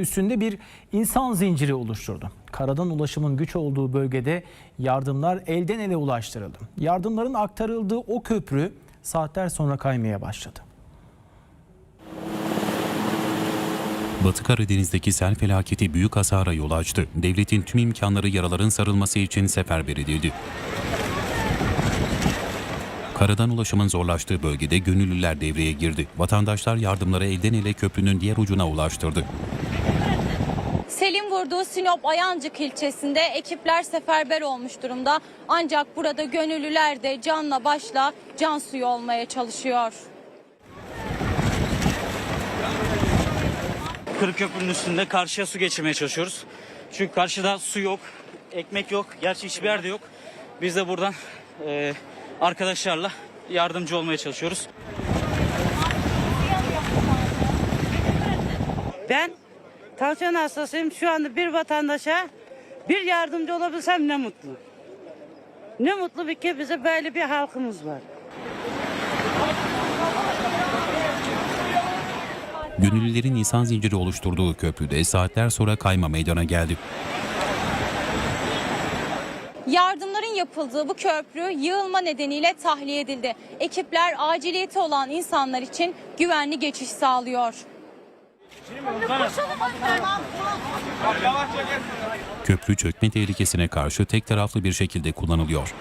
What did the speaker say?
üstünde bir insan zinciri oluşturdu. Karadan ulaşımın güç olduğu bölgede yardımlar elden ele ulaştırıldı. Yardımların aktarıldığı o köprü saatler sonra kaymaya başladı. Batı Karadeniz'deki sel felaketi büyük hasara yol açtı. Devletin tüm imkanları yaraların sarılması için seferber edildi. Karadan ulaşımın zorlaştığı bölgede gönüllüler devreye girdi. Vatandaşlar yardımları elden ele köprünün diğer ucuna ulaştırdı. Selin vurduğu Sinop Ayancık ilçesinde ekipler seferber olmuş durumda. Ancak burada gönüllüler de canla başla can suyu olmaya çalışıyor. Kırık Köprü'nün üstünde karşıya su geçirmeye çalışıyoruz. Çünkü karşıda su yok, ekmek yok, gerçi hiçbir yerde yok. Biz de buradan e, arkadaşlarla yardımcı olmaya çalışıyoruz. Ben tansiyon hastasıyım. Şu anda bir vatandaşa bir yardımcı olabilsem ne mutlu. Ne mutlu bir ki bize böyle bir halkımız var. Gönüllülerin insan zinciri oluşturduğu köprüde saatler sonra kayma meydana geldi. Yardımların yapıldığı bu köprü yığılma nedeniyle tahliye edildi. Ekipler aciliyeti olan insanlar için güvenli geçiş sağlıyor. Köprü çökme tehlikesine karşı tek taraflı bir şekilde kullanılıyor.